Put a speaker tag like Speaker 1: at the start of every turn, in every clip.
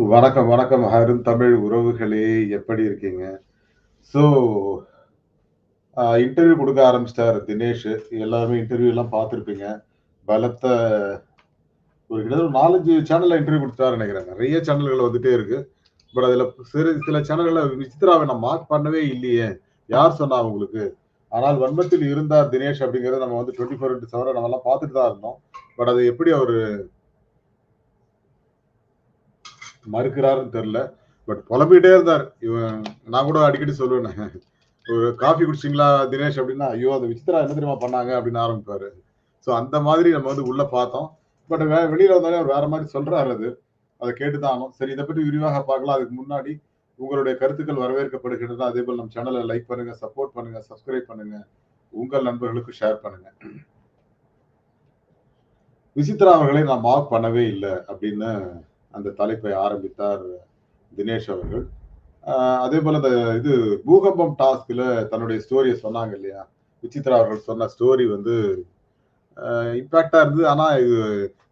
Speaker 1: வணக்கம், வணக்கம். அருந்தமிழ் உறவுகளே! எப்படி இருக்கீங்க? ஸோ, இன்டர்வியூ கொடுக்க ஆரம்பிச்சிட்டார் தினேஷு. எல்லாருமே இன்டர்வியூலாம் பார்த்துருப்பீங்க பலத்த ஒரு கிட்டத்தட்ட ஒரு நாலஞ்சு சேனலில் இன்டர்வியூ கொடுத்துட்டாரு நினைக்கிறேன் நிறைய சேனல்கள் வந்துட்டே இருக்கு. பட் அதில் சிறு சில சேனல்களில் விசித்ராவை நான் மார்க் பண்ணவே இல்லையே! யார் சொன்னா உங்களுக்கு? ஆனால் வன்மத்தில் இருந்தார் தினேஷ் அப்படிங்கிறத நம்ம வந்து 24/7 நம்மலாம் பார்த்துட்டு தான் இருந்தோம். பட் அது எப்படி அவர் மறுக்கிறாருன்னு தெரில பட் புலம்பிகிட்டே இருந்தார். இவன் நான் கூட அடிக்கடி சொல்லுவேன் ஒரு காஃபி குடிச்சிங்களா தினேஷ் அப்படின்னா, ஐயோ! அந்த விசித்ரா என்ன தெரியுமா பண்ணாங்க அப்படின்னு ஆரம்பிப்பாரு. ஸோ அந்த மாதிரி நம்ம வந்து உள்ள பார்த்தோம். பட் வே வெளியில வந்தாலே அவர் வேற மாதிரி சொல்றாரு அது. அதை கேட்டு தான் ஆகணும். சரி இதை பற்றி விரிவாக பார்க்கலாம். அதுக்கு முன்னாடி உங்களுடைய கருத்துக்கள் வரவேற்கப்படுகிறது அதே போல் நம்ம சேனலை லைக் பண்ணுங்க, சப்போர்ட் பண்ணுங்க, சப்ஸ்கிரைப் பண்ணுங்க. உங்கள் நண்பர்களுக்கு ஷேர் பண்ணுங்க. விசித்ரா அவர்களை நான் மார்க் பண்ணவே இல்லை அப்படின்னு அந்த தலைப்பை ஆரம்பித்தார் தினேஷ் அவர்கள். அதே போல் இந்த இது பூகம்பம் டாஸ்க்ல தன்னுடைய ஸ்டோரியை சொன்னாங்க இல்லையா? விசித்ரா அவர்கள் சொன்ன ஸ்டோரி வந்து அ இருந்தது. ஆனா இது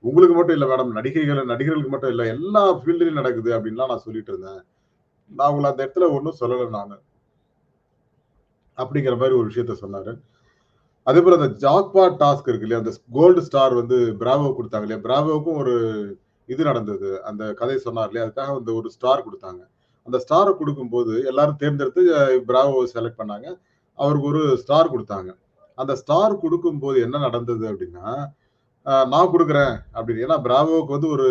Speaker 1: உங்களுக்கு மட்டும் இல்லை மேடம். நடிகைகள் நடிகர்களுக்கு மட்டும் இல்லை எல்லா ஃபீல்ட்லயும் நடக்குது அப்படின்லாம் நான் சொல்லிட்டு இருந்தேன். நான் உங்களை அந்த இடத்துல ஒன்றும் சொல்லலை நான் அப்படிங்கிற மாதிரி ஒரு விஷயத்த சொன்னாரு. அதேபோல அந்த ஜாக்பாட் டாஸ்க் இருக்கு இல்லையா? அந்த கோல்டு ஸ்டார் வந்து பிராவோ கொடுத்தாங்க இல்லையா? பிராவோக்கும் ஒரு இது நடந்தது. அந்த கதை சொன்னார் இல்லையா? அதுக்காக வந்து ஒரு ஸ்டார் கொடுத்தாங்க அந்த ஸ்டாரை கொடுக்கும்போது எல்லாரும் தேர்ந்தெடுத்து பிராவோ செலக்ட் பண்ணாங்க. அவருக்கு ஒரு ஸ்டார் கொடுத்தாங்க அந்த ஸ்டார் கொடுக்கும்போது என்ன நடந்தது அப்படின்னா, நான் கொடுக்குறேன் அப்படின்னு. ஏன்னா பிராவோவுக்கு வந்து ஒரு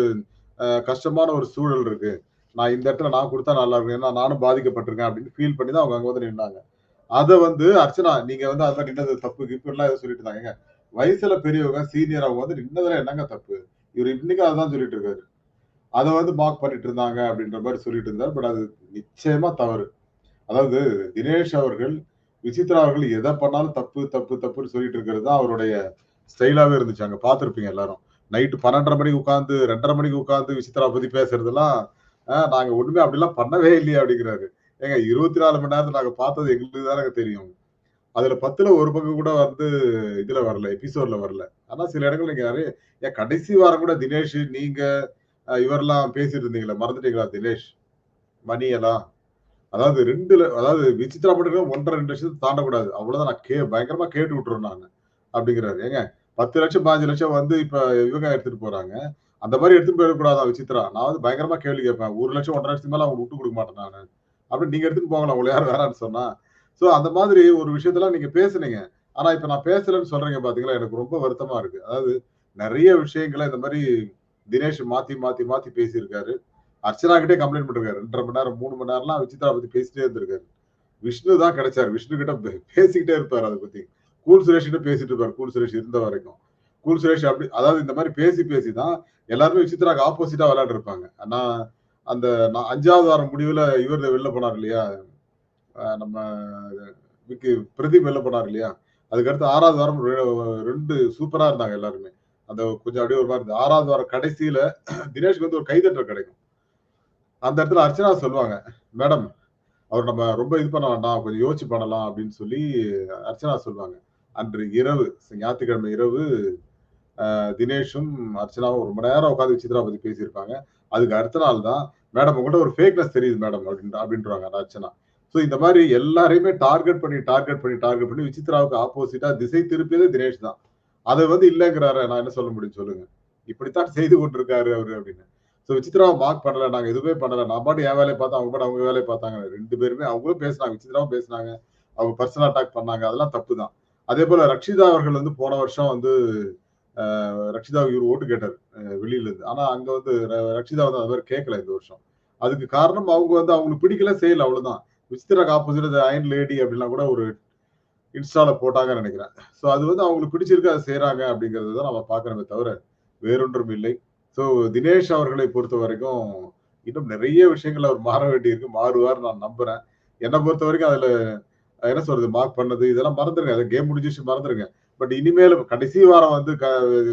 Speaker 1: கஷ்டமான ஒரு சூழல் இருக்கு. நான் இந்த இடத்துல நான் கொடுத்தா நல்லா இருக்கும். ஏன்னா நானும் பாதிக்கப்பட்டிருக்கேன் அப்படின்னு ஃபீல் பண்ணி தான் அவங்க அங்கே வந்து நின்னாங்க. அதை வந்து அர்ச்சனா நீங்க வந்து அது நின்னது தப்பு கிப்புன்லாம் எதுவும் சொல்லிட்டு இருந்தாங்க. வயசுல பெரியவங்க, சீனியர் அவங்க வந்து நின்னதுல என்னங்க தப்பு? இவர் இன்னைக்கு அதான் சொல்லிட்டு இருக்காரு. அதை வந்து மார்க் பண்ணிட்டு இருந்தாங்க அப்படின்ற மாதிரி சொல்லிட்டு இருந்தார். பட் அது நிச்சயமா தவறு. அதாவது தினேஷ் அவர்கள், விசித்ரா அவர்கள் எதை பண்ணாலும் தப்பு, தப்பு, தப்புன்னு சொல்லிட்டு இருக்கிறது தான் அவருடைய ஸ்டைலாவே இருந்துச்சு. அங்க பார்த்துருப்பீங்க எல்லாரும். நைட்டு பன்னெண்டரை மணிக்கு உட்காந்து ரெண்டரை மணிக்கு உட்காந்து விசித்ரா பத்தி பேசுறதெல்லாம், நாங்க ஒண்ணுமே அப்படிலாம் பண்ணவே இல்லையே அப்படிங்கிறாரு. ஏங்க 24 மணி நேரத்தில் நாங்க பார்த்தது எங்களுக்கு தானே தெரியும். அதுல 10ல ஒரு பங்கு கூட வந்து இதுல வரல. எபிசோட்ல வரல. ஆனா சில இடங்கள்ல நீங்க நிறைய ஏன் கடைசி வாரம் கூட தினேஷ், நீங்க இவரெல்லாம் பேசிட்டு இருந்தீங்களே மறந்துட்டீங்களா தினேஷ்? மணி எல்லாம். அதாவது ரெண்டுல அதாவது விசித்ரா மட்டும் 1 1/2, 2 லட்சத்த தாண்டக்கூடாது. அவ்வளவுதான் நான் கே பயங்கரமா கேட்டு விட்டுருவேன் நான் அப்படிங்கிறாரு. ஏங்க 10 லட்சம், 15 லட்சம் வந்து இப்ப இவங்க எடுத்துட்டு போறாங்க. அந்த மாதிரி எடுத்துட்டு போயிடக்கூடாது விசித்ரா? நான் வந்து பயங்கரமா கேள்வி கேட்பேன். ஒரு லட்சம், 1 1/2 லட்சத்துக்கு மேல அவங்க விட்டு கொடுக்க மாட்டேன் நான் அப்படி நீங்க எடுத்துட்டு போகலாம் உங்களை யாரும் வேறான்னு சொன்னா? ஸோ அந்த மாதிரி ஒரு விஷயத்தெல்லாம் நீங்க பேசுனீங்க. ஆனா இப்ப நான் பேசலன்னு சொல்றீங்க பார்த்தீங்களா? எனக்கு ரொம்ப வருத்தமா இருக்கு. அதாவது நிறைய விஷயங்கள இந்த மாதிரி தினேஷ் மாத்தி, மாத்தி, மாத்தி பேசியிருக்காரு. அர்ச்சனா கிட்டே கம்ப்ளைண்ட் பண்ணிருக்காரு. 2 1/2 மணி நேரம், மூணு மணி நேரம்லாம் விசித்ரா பத்தி பேசிட்டே இருந்திருக்காரு. விஷ்ணு தான் கிடைச்சாரு. விஷ்ணு கிட்ட பேசிக்கிட்டே இருப்பாரு அதை பத்தி. கூல் சுரேஷ் கிட்ட பேசிட்டு இருப்பாரு. கூல் சுரேஷ் இருந்த வரைக்கும். கூல் சுரேஷ் அப்படி அதாவது இந்த மாதிரி பேசி, பேசி தான் எல்லாருமே விசித்ராக்கு ஆப்போசிட்டா விளையாண்டுருப்பாங்க. ஆனா அந்த நான் 5வது வாரம் முடிவுல இவர் வெளில போனார் இல்லையா? நம்ம விக்கு பிரதீப் வெளில போனார் இல்லையா? அதுக்கடுத்து ஆறாவது வாரம் ரெண்டு சூப்பரா இருந்தாங்க எல்லாருமே. அந்த கொஞ்சம் அப்படியே ஒரு மாதிரி இருந்தது. 6வது வாரம் கடைசியில தினேஷ்க்கு வந்து ஒரு கைதட்டல் கிடைக்கும். அந்த இடத்துல அர்ச்சனா சொல்லுவாங்க. மேடம் அவர் நம்ம ரொம்ப இது பண்ண வேண்டாம். கொஞ்சம் யோசிச்சு பண்ணலாம் அப்படின்னு சொல்லி அர்ச்சனா சொல்லுவாங்க. அன்று இரவு ஞாயிற்றுக்கிழமை இரவு தினேஷும், அர்ச்சனாவும் 1 மணி நேரம் உட்காந்து விசித்ரா பத்தி பேசியிருப்பாங்க. அதுக்கு அடுத்த நாள் தான், மேடம் உங்கள்கிட்ட ஒரு ஃபேக்னஸ் தெரியுது மேடம் அப்படின்ற அப்படின்றாங்க அந்த அர்ச்சனா. ஸோ இந்த மாதிரி எல்லாரையுமே டார்கெட் பண்ணி, டார்கெட் பண்ணி, டார்கெட் பண்ணி விசித்ராவுக்கு ஆப்போசிட்டா திசை திருப்பியதே தினேஷ் தான். அதை வந்து இல்லைங்கிறாரு நான் என்ன சொல்ல முடியும் சொல்லுங்க? இப்படித்தான் செய்து கொண்டிருக்காரு அவரு அப்படின்னு. ஸோ விசித்ராவை மார்க் பண்ணல. நாங்கள் எதுவுமே பண்ணல. நான் பாட்டு என் வேலையை பார்த்தா அவங்க பாட்டு அவங்க வேலைய பார்த்தாங்க. ரெண்டு பேருமே அவங்களும் பேசுனாங்க. விசித்ராவும் பேசுனாங்க. அவங்க பர்சனல் அட்டாக் பண்ணாங்க. அதெல்லாம் தப்பு தான். அதே போல ரக்ஷிதா அவர்கள் வந்து போன வருஷம் வந்து ரக்ஷிதா இவர் ஓட்டு கேட்டார் அ வெளியில இருந்து. ஆனா அங்க வந்து ர ரக்ஷிதா வந்து அது மாதிரி கேட்கல இந்த வருஷம். அதுக்கு காரணம் அவங்க வந்து அவங்களுக்கு பிடிக்கல செய்யல அவ்வளவுதான். விசித்ராக்கு ஆப்போசிட் த லேடி அப்படின்னா கூட ஒரு இன்ஸ்டால போட்டாங்கன்னு நினைக்கிறேன் ஸோ அது வந்து அவங்களுக்கு பிடிச்சிருக்கு அதை செய்யறாங்க அப்படிங்கிறத தான் நம்ம பார்க்கிறோமே தவிர, வேறொன்றும் இல்லை. ஸோ தினேஷ் அவர்களை பொறுத்த வரைக்கும் இன்னும் நிறைய விஷயங்கள் அவர் மாற வேண்டியிருக்கு. மாறுவார் நான் நம்புறேன். பொறுத்த வரைக்கும் அதுல என்ன சொல்றது? மார்க் பண்ணது இதெல்லாம் மறந்துருங்க. அதை கேம் முடிஞ்சிச்சு மறந்துருங்க. பட் இனிமேல் கடைசி வாரம் வந்து க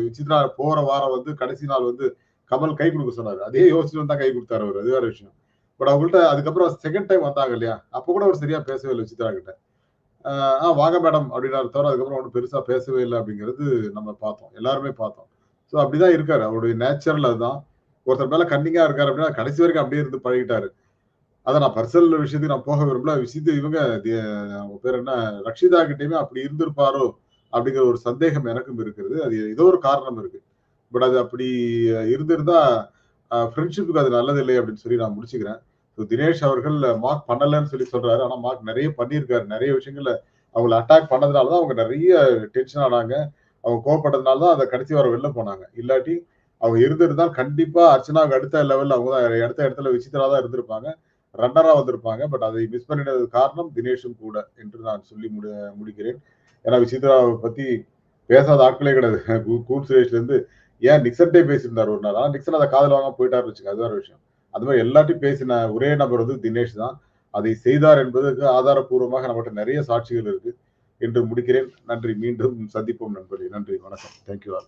Speaker 1: விசித்ரா போற வாரம் வந்து கடைசி நாள் வந்து கமல் கை கொடுக்க சொன்னார் அதே யோசிச்சு தான் கை கொடுத்தாரு அவர் அது வேற விஷயம். பட் அவங்கள்ட்ட அதுக்கப்புறம் செகண்ட் டைம் வந்தாங்க இல்லையா? அப்போ கூட அவர் சரியா பேசவே இல்லை சித்ரா கிட்ட. ஆ வாங்க மேடம் அப்படின்னாரு தவிர, அதுக்கப்புறம் ஒன்றும் பெருசா பேசவே இல்லை அப்படிங்கிறது நம்ம பார்த்தோம். எல்லாருமே பார்த்தோம். ஸோ அப்படிதான் இருக்காரு. அவருடைய நேச்சுரல் அதுதான். ஒருத்தர் மேல கன்னிங்கா இருக்காரு அப்படின்னா கடைசி வரைக்கும் அப்படியே இருந்து பழகிட்டாரு அதை நான் பர்சனல் விஷயத்துக்கு நான் போக விரும்பல விஷயத்து இவங்க அவங்க பேர் என்ன ரக்ஷிதா கிட்டேயுமே அப்படி இருந்திருப்பாரோ அப்படிங்கிற ஒரு சந்தேகம் எனக்கும் இருக்கிறது அது ஏதோ ஒரு காரணம் இருக்கு பட் அது அப்படி இருந்திருந்தா ஃப்ரெண்ட்ஷிப்புக்கு அது நல்லது இல்லை அப்படின்னு சொல்லி நான் முடிச்சுக்கிறேன். ஸோ தினேஷ் அவர்கள் மார்க் பண்ணலன்னு சொல்லி சொல்றாரு. ஆனா மார்க் நிறைய பண்ணியிருக்காரு. நிறைய விஷயங்கள்ல அவங்கள அட்டாக் பண்ணதுனால தான் அவங்க நிறைய டென்ஷன் ஆனாங்க. அவங்க கோவப்பட்டதுனால தான் அதை கடைசி வர வெளில போனாங்க. இல்லாட்டி அவங்க இருந்திருந்தால் கண்டிப்பா அர்ச்சனாவுக்கு அடுத்த லெவல்ல அவங்க தான் அடுத்த இடத்துல விசித்திரா தான் இருந்திருப்பாங்க. ரன்னரா வந்திருப்பாங்க. பட் அதை மிஸ் பண்ணினது காரணம் தினேஷும் கூட என்று நான் சொல்லி முடி முடிக்கிறேன். ஏன்னா விசித்ராவை பத்தி பேசாத ஆட்களே கிடையாது. கூ- சுரேஷ்ல இருந்து ஏன் நிக்சன்டே பேசியிருந்தார் ஒரு நாள். ஆனா நிக்சன் அதை காதல் வாங்க போயிட்டாரு வச்சுங்க அது வேற விஷயம். அது மாதிரி எல்லாத்தையும் பேசின ஒரே நபர் வந்து தினேஷ் தான். அதை செய்தார் என்பதற்கு ஆதாரப்பூர்வமாக நம்மகிட்ட நிறைய சாட்சிகள் இருக்கு. என்று முடிக்கிறேன். நன்றி. மீண்டும் சந்திப்போம் நண்பர்களே. நன்றி. வணக்கம். Thank you all